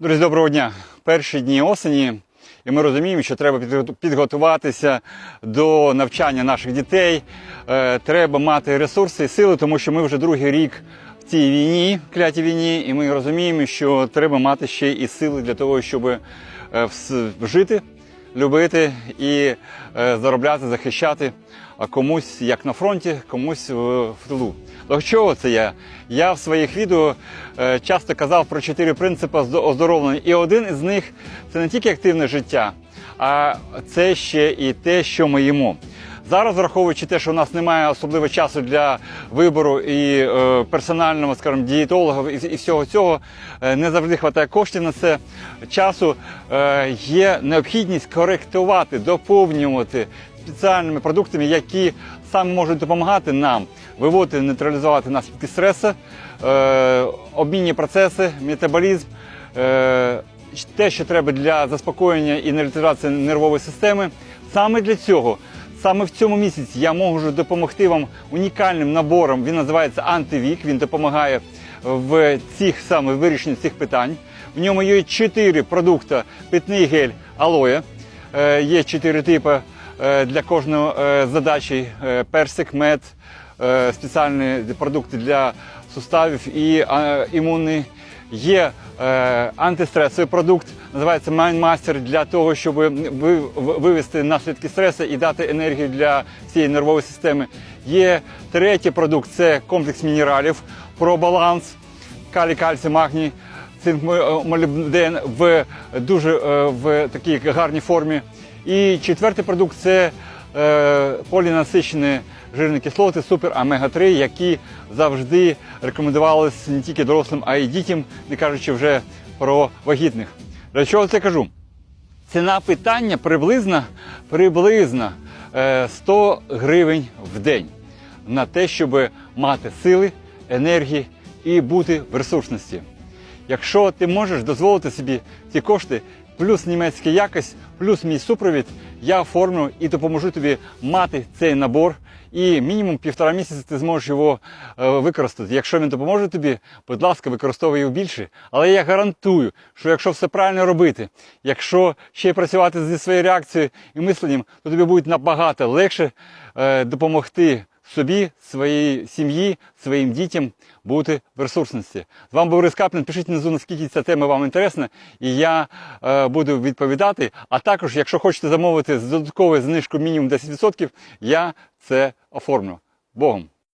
Друзі, доброго дня! Перші дні осені, і ми розуміємо, що треба підго- підготуватися до навчання наших дітей. Е, Треба мати ресурси і сили, тому що ми вже другий рік в цій війні, клятій війні, і ми розуміємо, що треба мати ще і сили для того, щоб е, жити, любити і е, заробляти, захищати. Комусь як на фронті, комусь в, тилу. До чого це я? Я в своїх відео е, часто казав про чотири принципи оздо- оздоровлення. І один із них це не тільки активне життя, а це ще і те, що ми їмо. Зараз, враховуючи те, що у нас немає особливо часу для вибору і е, персонального, скажімо, дієтолога і, і всього цього, е, не завжди вистачає коштів на це. Часу е, є необхідність коректувати, доповнювати спеціальними продуктами, які саме можуть допомагати нам виводити, нейтралізувати наслідки стресу, е, обмінні процеси, метаболізм. Е, те, що треба для заспокоєння і нейтралізації нервової системи. Саме для цього, саме в цьому місяці я можу допомогти вам унікальним набором. Він називається Антивік. Він допомагає в цих саме вирішенні цих питань. В ньому є чотири продукти: питний гель алоє. Е, Є чотири типи е, для кожної е, задачі: персик, мед, спеціальні продукти для суставів і імунний. Є е, антистресовий продукт, називається Mindmaster, для того, щоб вивести наслідки стресу і дати енергію для всієї нервової системи. Є третій продукт це комплекс мінералів про баланс калій, кальцій, магній, цинк, молібден в дуже е, в такій гарній формі. І четвертий продукт це е, полінасичені жирні кислоти, супер омега-3, які завжди рекомендувалися не тільки дорослим, а й дітям, не кажучи вже про вагітних. Для чого це кажу? Ціна питання приблизно, приблизно е, 100 гривень в день на те, щоб мати сили, енергії і бути в ресурсності. Якщо ти можеш дозволити собі ці кошти, плюс німецька якість, плюс мій супровід, я оформлю і допоможу тобі мати цей набор. І мінімум півтора місяця ти зможеш його е, використати. Якщо він допоможе тобі, будь ласка, використовуй його більше. Але я гарантую, що якщо все правильно робити, якщо ще й працювати зі своєю реакцією і мисленням, то тобі буде набагато легше е, допомогти собі, своїй сім'ї, своїм дітям бути в ресурсності. З вами був Борис Каплін. Пишіть внизу, наскільки ця тема вам інтересна, і я е, буду відповідати. А також, якщо хочете замовити з додатковою знижкою мінімум 10%, я це оформлю. Богом!